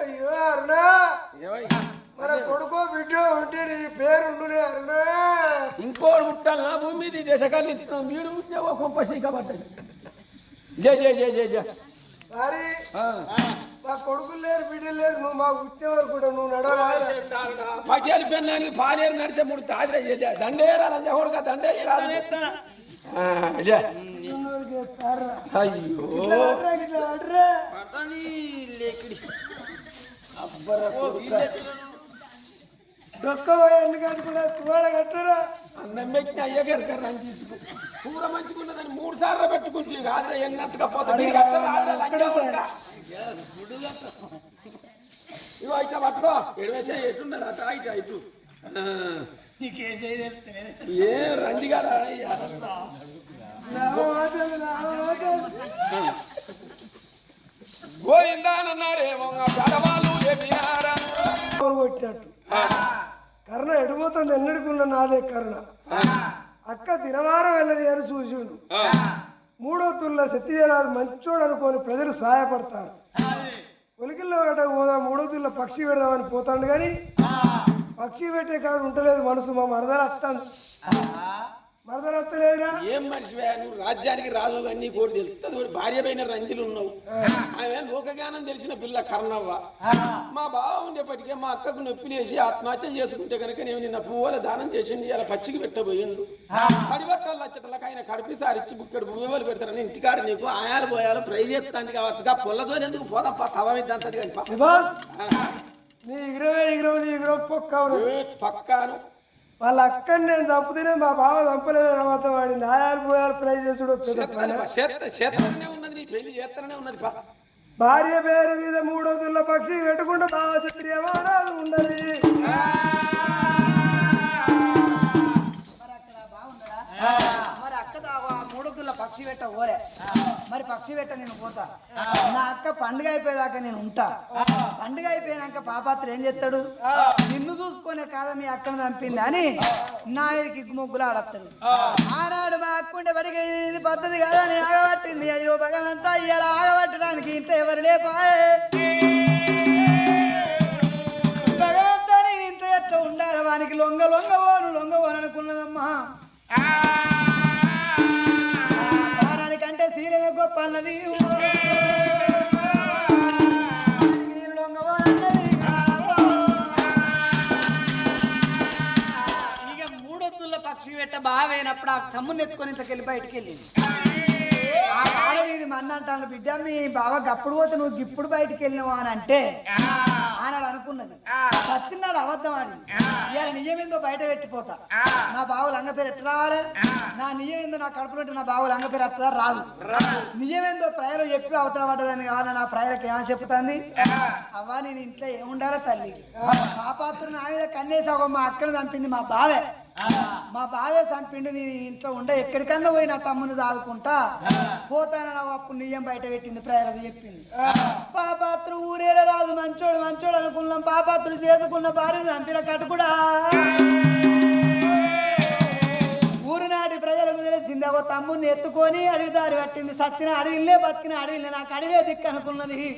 అయ్యో అరుణా. మన కొడుకో బిడ్డో ఉంటే నీ పేరు అరుణా. ఇంకోడు పుట్టాలి నా భూమి మీద దేశకాలు ఇస్తున్నాం వీడు పుట్టే ఒక కొంప పడ్డది. జే జే జే జే జే. మరి ఆ. మా కొడుకులు లేరు బిడ్డలు లేరు నువ్వు మాకు వచ్చే వరకు కూడా నువ్వు నడవరా? పచ్చేలు పెన్నానికి పాలేరు నడితే మూడు తాజా దండేరా లంజహోడుగా దండేరా అయ్యో. అన్నం పెట్టిన అయ్యగారు రంగు తీసుకు. కూర మంచుకున్నదని మూడు సార్లు పెట్టుకుంటే కాదురా ఎన్నట్టుగా పోతుంది ఇవో ఇట్లా పట్టుకో. ఎడవేసే ఎట్టున్నది అట ఇటు. ఇటు. ఏ రంజిగా గోయిందానన్నారేమో పెడవాళ్ళు చెప్పినారా కొట్టినట్టు కర్ణ ఎడిపోతుంది ఎన్నడుకున్న నాదే కర్ణ. అక్క దినవారం వెళ్ళలేరు అని చూసిండు మూడో తుల్ల సత్యదేవరాజు మంచోడు అనుకోని ప్రజలు సహాయపడతారు ఒలికిల్లో వేట పోదా మూడో తుల్ల పక్షి పెడదామని పోతాడు కానీ పక్షి పెట్టే కాదు ఉంటలేదు మనసు మా మరదలు వస్తాను ఏం మనిషివే? నువ్వు రాజ్యానికి రాజు అన్ని కూడా తెలుస్తుంది భార్య పైన రంజులు ఉన్నావు. ఆమె లోకజ్ఞానం తెలిసిన పిల్ల కర్ణవ్వ. మా బావ ఉండేపటికే మా అక్కకు నొప్పి లేసి ఆత్మహత్య చేసుకుంటే కనుక నేను నిన్న పువ్వుల దానం చేసింది. ఇలా పచ్చికి పెట్టబోయిండు. పడిబట్టాలు వచ్చేటలకు ఆయన కడిపి సారిచ్చి బుక్కడు పువ్వులు పెడతారని ఇంటికాడ నీకు ఆయాలు పోయాలు ఫ్రై చేస్తాను కావచ్చు. పొల్లతో ఎందుకు పోదాం పా తవమిద్దంతది కానీ నీ ఎగిరవే ఎగిరవ నీ ఎగిరవ పొక్కవరు. ఏ పక్కాను. వాళ్ళ అక్కని నేను చంపుతేనే మా బావ చంపలేదని అబద్ధం ఆడింది ఆయాలు పోయాలు ఫ్రై చేసుడు పెద్ద పని. చేతనే ఉన్నది నీ పెళ్ళి చేతనే ఉన్నది పా. భార్య పేరు మీద మూడో తుల్ల పక్షి పెట్టుకుంటే బావ దావా మూడొద్దుల పక్షి పెట్ట ఓరే. మరి పక్షి పెట్ట నేను పోతా. నా అక్క పండుగ అయిపోయేదాకా నేను ఉంటా. పండుగ అయిపోయినాక పాపాత్ర ఏం చేస్తాడు? నిన్ను చూసుకునే కాదా మీ అక్కను చంపింది అని నా కిక్కు ముగ్గులు ఆడతాడు ఆనాడు మా అక్కుండే బడికి ఇది పద్ధతి కదా? నేను ఆగబట్టింది. అయ్యో భగవంతా ఇలా ఆగబట్టడానికి ఇంత ఎవరు లేపాయే? ఇంతకెళ్ళి బయటికి వెళ్ళింది ఆ ఆడవీది మంది అంటాను బిడ్డ మీ బావ గప్పుడు పోతే నువ్వు గిప్పుడు బయటికి వెళ్ళినావు అని అంటే ఆనాడు అనుకున్నది. సత్యనాడు అబద్ధం ఆడి ఇవాళ నిజమేందో బయట పెట్టిపోతా నా బావు లంగ పేరు ఎట్లా రావాలి? నా నిజమేందో నా కడుపులో నా బావు లంగ పేరు ఎట్లా రాదు. నిజమేందో ప్రజలు చెప్పి అవతల పడ్డదని కావాలి? నా ప్రజలకు ఏమని చెప్తుంది? అవ్వా నేను ఇంట్లో ఏముండాలో తల్లి. మా పాత్ర నా మీద కన్నేసి ఒక మా అక్కని చంపింది మా బావే. మా బావే చంపిండు నేను ఇంట్లో ఉండే ఎక్కడికన్నా పోయి నా తమ్ముని దాదుకుంటా. పోతానని అప్పుడు నిజం బయట పెట్టింది ప్రజలకు చెప్పింది. పాపాత్రు ఊరేరే రాదు మంచోడు మంచోడు అనుకున్నాం. పాపాత్రుడు చేసుకున్న భార్య చంపిన కటుకుడా ఊరు నాటి ప్రజలకు తెలిసింది ఒక తమ్ముని ఎత్తుకొని దారి పట్టింది సత్తిన అడవిలే బతికిన అడవిలే నాకు అడవే దిక్కు అనుకున్నది.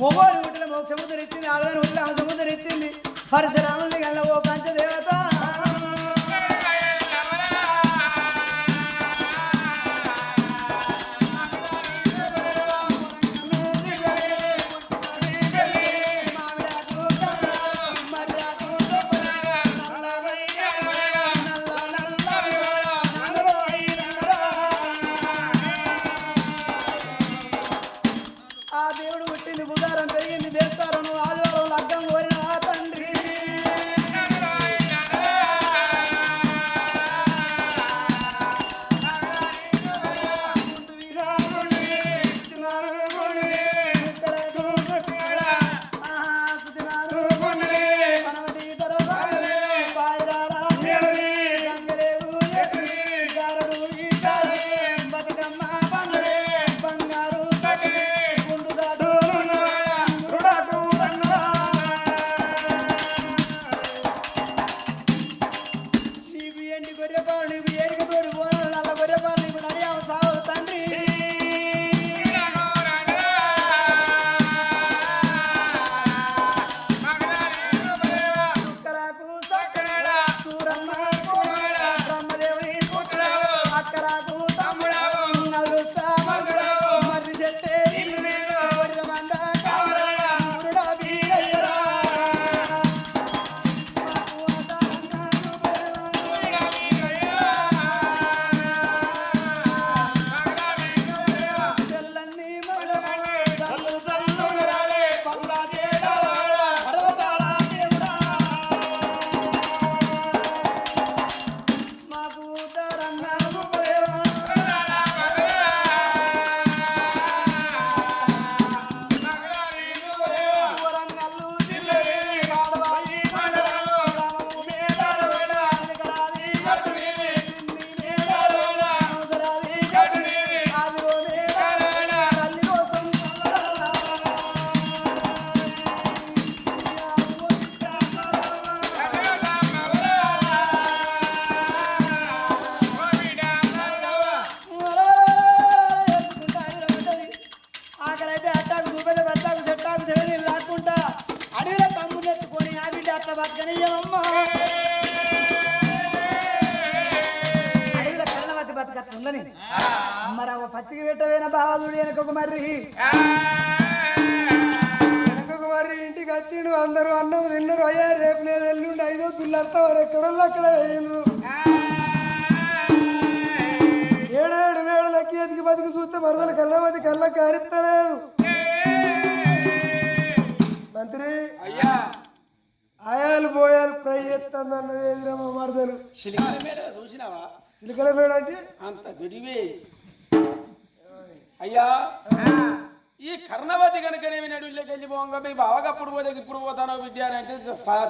మొగోలు పుట్టిన మోక్షముద్ర ఇచ్చింది ఆడదాని పుట్టిన సముద్ర ఇచ్చింది పరశురాముని గల్ల ఓ పంచదేవత. బతకనియమ్మా కళ్ళబట్టి బతకట్టుందని మరి అవ పచ్చికి పెట్టవేన బావదుడు వెనకకు మరి వెనకకు మరి ఇంటికి వచ్చిండు. అందరూ అన్నం తిన్నారు. అయ్యా రేపు నేను ఎల్లుండి ఐదో పిల్లలతో ఎక్కడోళ్ళు అక్కడ వేయను ఏడేడు వేడులకి ఎదిగి బతికి చూస్తే మరదలు కళ్ళబడి కళ్ళ కారిస్తలేదు మంత్రి అయ్యా. ఆయాలు పోయాలు ఫ్రై చేస్తుందన్న వేదిరమ్మ మరదలు చూసినావా? చిలకల మేడ అంటే? అంత విడివే అయ్యా ఈ కర్ణవతి కనుకనేమి నడువులోకి వెళ్ళిపోగా మీ బావగప్పుడు పోతే ఇప్పుడు పోతానో విద్య అని అంటే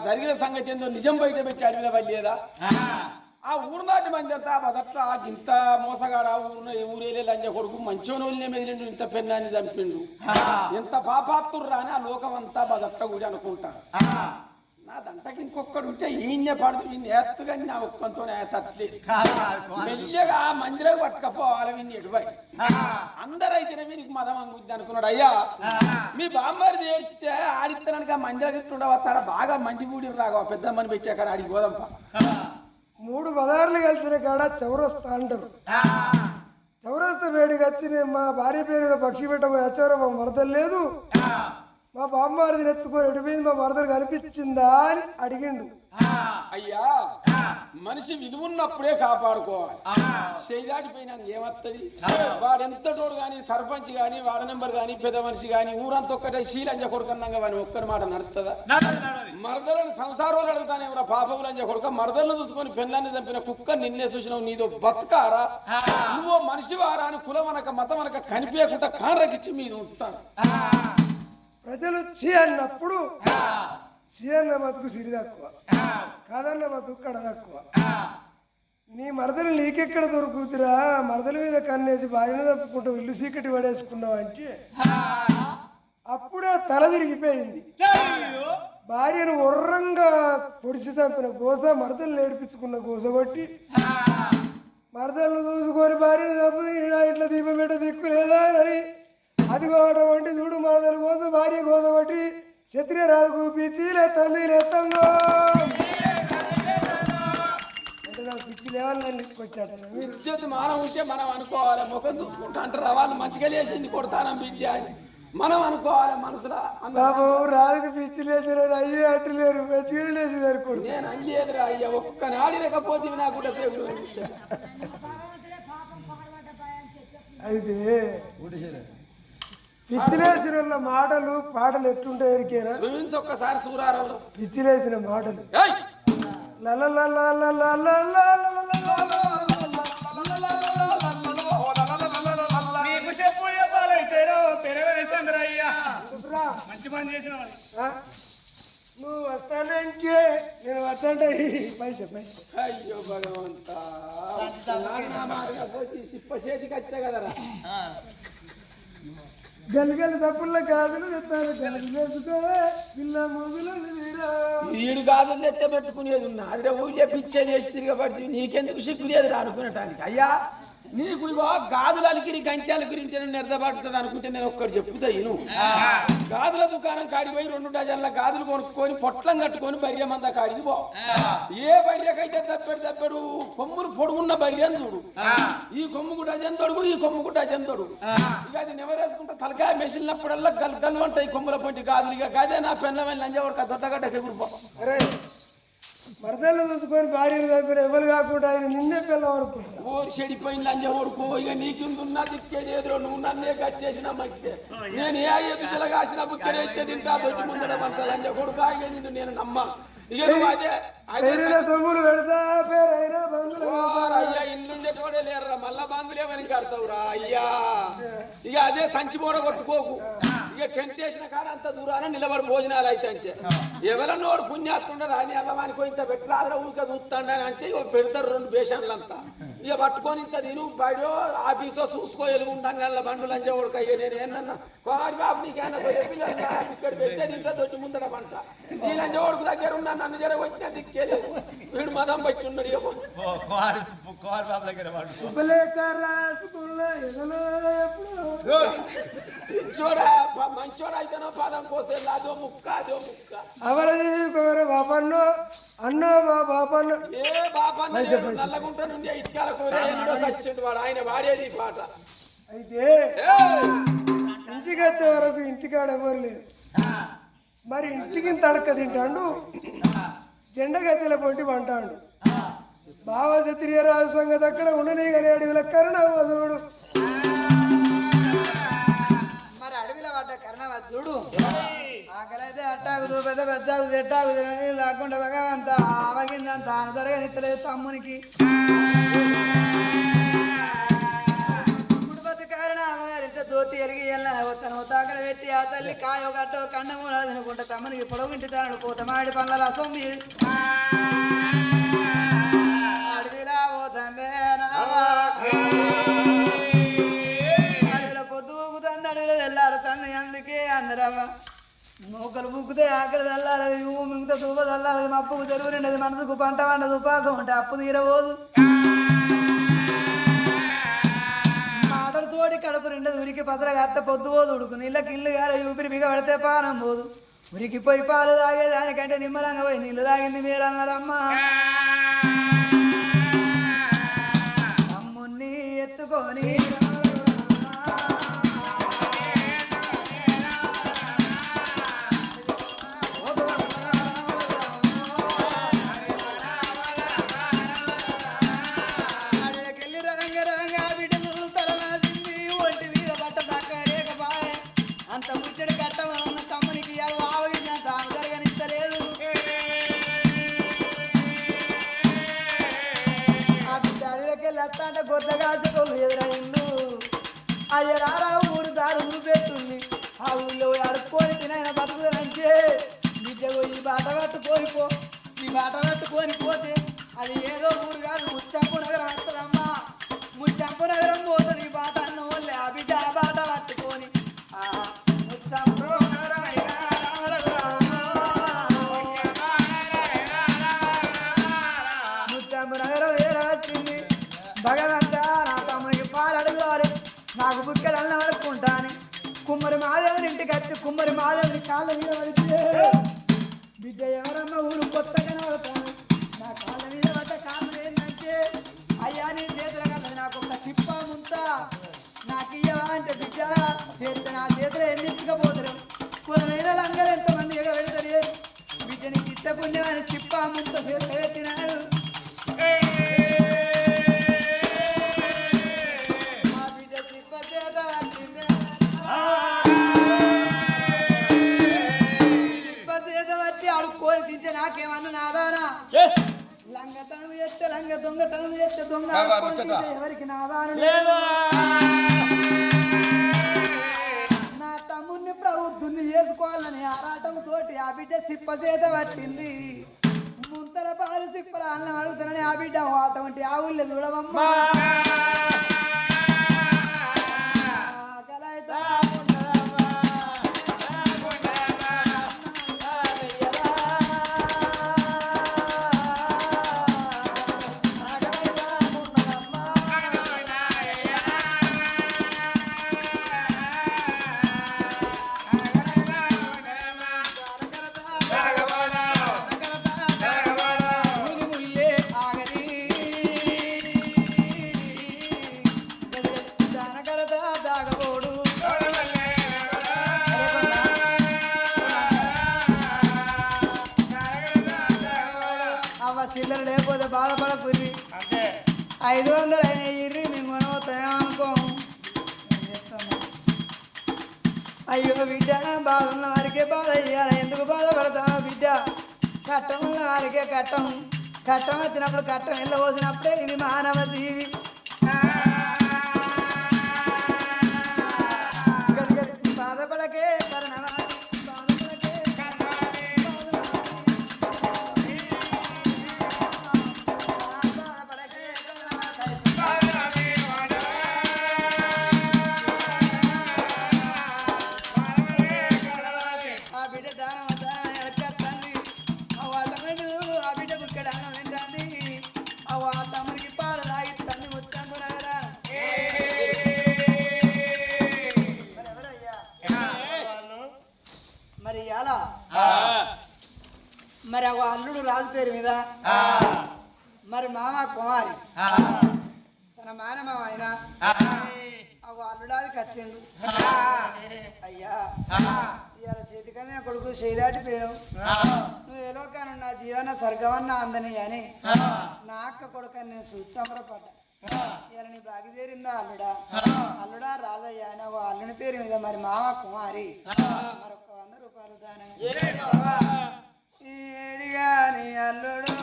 జరిగిన సంగతి ఏందో నిజం బయట పెట్టి అడవిలో వెళ్ళేదా ఆ ఊరు నాటి మంది అంతా మొదట్లో ఆ గింత మోసగాడ ఆ ఊరున ఏ ఊరేలే లంజ కొడుకు మంచోనోళ్ళనే మెదిలిండు ఇంత పెన్నాన్ని చంపిండు. ఎంత పాపాత్తుర్రా అని ఆ లోకం అంతా మొదట్ట కూడా అనుకుంటారు నా దంటకి ఇంకొకడు ఉంటే ఈయన పడుతు ఈయన ఎత్తుగా నా ఒక్కంతో తత్లే మెల్లగా మందిరకు పట్టుకపోవాలి వీడిని ఎటుబడి అందరైతేనే వీనికి మదం అంగుద్ది అనుకున్నాడు. అయ్యా మీ బామ్మారి చేస్తే ఆడిత్తనానికి ఆ మందిర ఉండవచ్చాడ? బాగా మంచి పూడి రాగా పెద్ద మని పెట్టాక ఆడికి పోదంప. మూడు పదార్లు కలిసిన కాడ చౌరస్తా అంటారు. చౌరస్తా వేడికి వచ్చి నేను మా భార్య పేరు పక్షి పెట్టబోయి వచ్చారో మా మరదలు లేదు మా బామ్మారిది ఎత్తుకొని ఎడిపోయింది మా మరదలు కనిపించిందా అని అడిగిండు. అయ్యా మనిషి విలువున్నప్పుడే కాపాడుకోవాలి. చేయదాటిపోయినాక ఏమత్తది? వాడు ఎంతటోడు కానీ సర్పంచ్ కానీ వార్డు నెంబర్ కానీ పెద్ద మనిషి కానీ ఊరంతా ఒక్కటే శీలంజ కొడుకన్నాగా వాని ఒక్కరి మాట నడుస్తుందా మరదలను సంసారాలు అడుగుతానే ఎవరా? పాపములంజ కొడుక మరదలను చూసుకొని పెళ్ళాన్ని చంపిన కుక్క నిన్నే చూసినావు నీదో బతకారా? నువ్వు మనిషి వారా అని కులం అనక మతం అనక కనిపించకుండా కాండ్రకిచ్చి మీద ఉంచుతాను ప్రజలు చీ అన్నప్పుడు చీ అన్న బతుకు సిరి తక్కువ. కాదన్న బతుకు కడ తక్కువ. నీ మరదలు నీకెక్కడ దొరుకుతురా? మరదల మీద కన్నేసి భార్యను తప్పుకుంటూ ఇల్లు చీకటి పడేసుకున్నావు అంటే అప్పుడే తల తిరిగిపోయింది. భార్యను ఉర్రంగా పొడిచి చంపిన గోస మరదలు నేర్పించుకున్న గోస కొట్టి మరదలను చూసుకొని భార్యను చంపు ఇట్లా దీపం పెట్ట దిక్కు లేదా అని అది వంటి చూడు మరదల కోసం భార్య గోస కొట్టి క్షత్రియ రాజు పిచ్చి లేస్తుంది లేస్తుందో అంటే నాకు పిచ్చి లేవాలి నన్ను తీసుకొచ్చాట మీరు ఇచ్చేది మనం ఉంటే మనం అనుకోవాలి. ముఖం చూసుకుంటా అంటారు వాళ్ళు మంచిగా లేచింది కొడతానం బిడ్డ అని. మనం అనుకోవాలి మనసులో అందరూ. బాబు రాజుకి పిచ్చి లేచలేరు అయ్యే అట్టు లేరు. మంచిగా లేచి సరికోడు నేను అయ్యేదిరా అయ్యా ఒక్క నాడి లేకపోతే నాకు. అయితే పిచ్చిలేసిన మాటలు పాటలు ఎట్లుంటాయి ఎరికేనా ఒక్కసారి పిచ్చిలేసిన మాటలు. మంచి పని చేసిన నువ్వు వస్తానంటే నేను వస్తాంటే పైసా పైసా. అయ్యో భగవంతా. సిప్ప చేతికి వచ్చా కదరా? గలిగలి తప్పుల్లో గాజులు తెస్తాను గలిగి వేసుకోవే పిల్ల మొగులు మీరా వీడు. కాదు నెత్త పెట్టుకునేది ఉన్నా. అదే ఊళ్ళే పిచ్చే చేసి తిరగబడి నీకెందుకు సిగ్గు లేదు అనుకునేటానికి. అయ్యా నీకు గాజుల అలికిరి గంచాల గురించి నేను నిరదపడుతుంది అనుకుంటే నేను ఒక్కటి చెప్పుతా ఇను కాడికి పోయి రెండు డజన్ల గాజులు కొనుక్కొని పొట్లం కట్టుకొని బర్రె మంద కాడికి పో. ఏ బర్రెకైతే తప్పాడు తప్పాడు కొమ్ములు పొడుగున్న బర్రెని చూడు. ఈ కొమ్ముకు డజన్ తొడుగు ఈ కొమ్ముకు డజన్ తొడుగు. ఇక అది నెవరేసుకుంటా తలకాయ మెసిలినప్పుడల్లా గల్ గల్ ఉంటాయి కొమ్ముల పొంటి గాజులు. ఇక గదే నా పెన్నమైన లంజవడక దద్దగడ్డ ఎగురుపో. మరదలు చూసుకొని భార్యను చంపిన ఎవరు కాకుండా ఆయన నిన్నే పిల్లం అనుకుంటా ఓ చెడిపోయిన లంజ ఓడుకో ఇక నీకిందున్నా దిక్కేది ఎదురు నువ్వు నన్నే కట్ చేసిన మంచిదే నేను ఏ ఎదుగుల కాసిన బుక్కెలు అయితే తింటా దొడ్డి ముందర మంట లంజ కొడుకు ఆగే నిన్ను నేను నమ్మ. ఇక నువ్వు అదే పెడతా పేరైనా అయ్యా ఇల్లుండే తోడే లేరురా మళ్ళా బంధులేమని కడతావురా అయ్యా? ఇక అదే సంచి కూడా కొట్టుకోకు. ఇక టెంట్ వేసిన కాడ అంత దూరాన నిలబడి భోజనాలు అయితే అంతే. ఎవరన్నోడు పుణ్యాత్తుండరు అని అల్లవానికి ఇంత పెట్టారా ఊరికే చూస్తాడని అంటే పెడతారు రెండు బేషన్లు అంతా ఇక పట్టుకొని ఇంత తిను బయట ఆఫీసో చూసుకో ఎలుగుండంగా బండ్లు లంచ ఉడకయ్యే నేను ఏంటన్నా కుమారి బాబు నీకేనా ఇక్కడ పెట్టే ఇంకా దొడ్డి ముందర పంట. ఈ లంచ ఉడుకు దగ్గర ఉన్నా నన్ను జర వచ్చినా దిక్కేలేదు. వీడు మదం పట్టి ఉన్నాడు బాబు ప- మంచోడా అయితేనో పాదం కోసే అదో ముక్క అదో ముక్క. అవరది కోర బాపన్నో అన్నో బాపన్న ఏ బాపా నల్లగుంట నుండి ఇటుకాల కూర వాడు ఆయన పాట అయితే ఇంటికి వచ్చే వరకు ఇంటికాడ ఎవరు లేదు మరి ఇంటికి తడక తింటాడు. జెండగతిల పొంటి పంటాడు. బావ సత్రియరాజు సంగతి అక్కడ ఉండనే కానీ అడవిల కరుణ వధువుడు మరి అడవిలో పడ్డ కరుణ చూడు అక్కడైతే అట్టాకు పెద్ద పెద్దాకు చెట్టాకు లేకుండా భగవంత ఆవగిందంత దొరకనిత్తలేదు తమ్మునికి తల్లి కాయో గట్టో తమ్మునికి పొడవుంటి తాను పోత మాడి పనుల రసం అడవిలా పోతందే నావా అడవిలో పొద్దుగుతుంది అందుకే అందరమ్మ నూకలు ముగ్గుతే ఆకలి చల్లాలి ఊ మిగతా సూప చల్లాలి మప్పుకు చెరువు నిండదు మనసుకు పంట వండదు ఉపాసం ఉంటే అప్పు తీరబోదు. తోడి కడుపు నిండదు ఉరికి పత్ర కట్ట పొద్దు పోదు ఉడుకు నీళ్ళకి ఇల్లు కాడ ఊపిరి బిగ పడితే పానం పోదు. ఉరికి పోయి పాలు తాగేదానికంటే నిమ్మలంగా పోయి నీళ్ళు తాగింది మీరు అన్నారమ్మా తమ్ముణ్ణి ఎత్తుకొని బిడ్డ అడవికెళ్ళి గొర్రెగా గొడ్ల కాచుకోలు ఎదురైండు. అయ్యరారా ఊరు దారు ఊరిపెట్టుంది ఆ ఊళ్ళో అడుక్కొని తినైన బతుకుదనంటే బిడ్డకు ఈ బాట కట్టుకోనిపో ఈ బాట కట్టుకొని పోతే అది ఏదో ఊరు కాదు ముచ్చంపు నగరం వస్తుందమ్మా ముచ్చంపు నగరం కాళ్ళ మీద పడితే బిడ్డ ఎవరమ్మ ఊరు కొత్తగా పడతాను నా కాళ్ళ మీద పడ్డ కారణం ఏంటంటే అయ్యా నీ చేతుల కదా నాకు ఒక తిప్ప ముంత. నాకు ఇయ్యవా అంటే బిడ్డ చేస్తే నా చేతులు ఎన్ని ఇచ్చకపోతారు కొన్ని అందరూ ఎంతమంది ఎగబెడతారు? బిడ్డ నీకు ఇచ్చ అని తిప్ప ముంత చేతులు పెట్టినాడు లేదు? నా తమ్ముడిని ప్రవృద్ధుని చేసుకోవాలని ఆరాటం తోటి ఆ బిడ్డ సిప్ప చేత పట్టింది. ముంతల పాలు సిప్పల అన్నం అడుగుతానని ఆ బిడ్డ అటువంటి ఆ ఊళ్ళో చూడవమ్మా. కట్టం వారికే కట్టం. కట్టం వచ్చినప్పుడు కట్టం వెళ్ళబోసినప్పుడే ఇది మానవ జీవి మరి ఆ అల్లుడు రాజు పేరు మీద? మరి మామ కుమారి? తన మానమామ ఆయన? ఆ. అల్లుడాదికి వచ్చిండు అయ్యా. ఇవాళ చేతికనే కొడుకు చేయదాటి పేరు. నువ్వు ఏలో కానీ నా జీవన సర్గవన్న అందని అని నా అక్క కొడుకు నేను చూస్తామరపడ్డా ఇవాళ నీ బాగి చేరిందా అల్లుడా? అల్లుడా రాజయ్య అని ఓ అల్లుని పేరు మీద మరి మామ కుమారి. మరొక వంద రూపాయలు దానం. ఏడిగాని అల్లుడు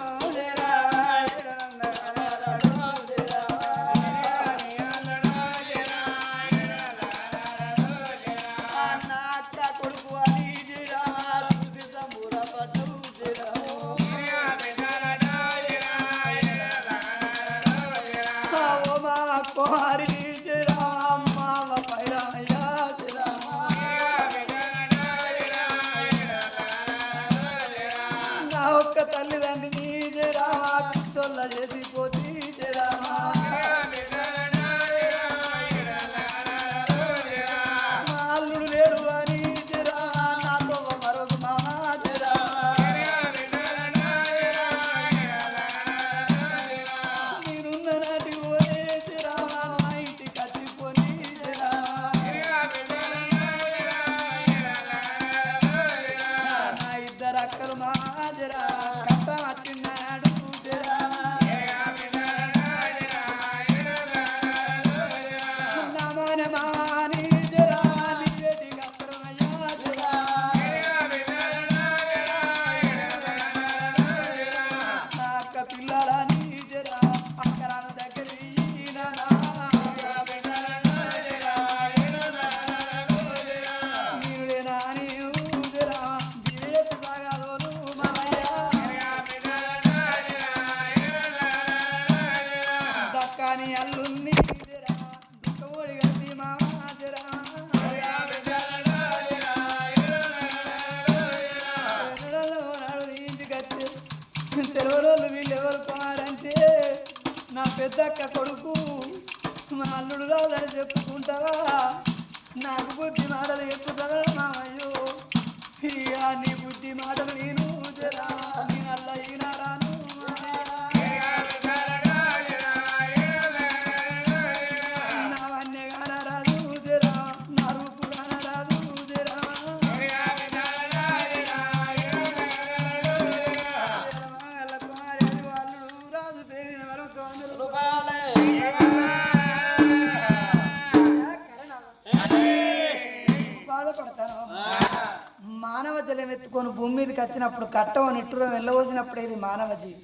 వచ్చినప్పుడు కట్టవ నిట్టురం వెళ్ళవసినప్పుడు ఇది మానవ జీవి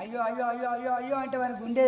అయ్యో అయ్యో అయ్యో అయ్యో అయ్యో అంటే వాని గుండె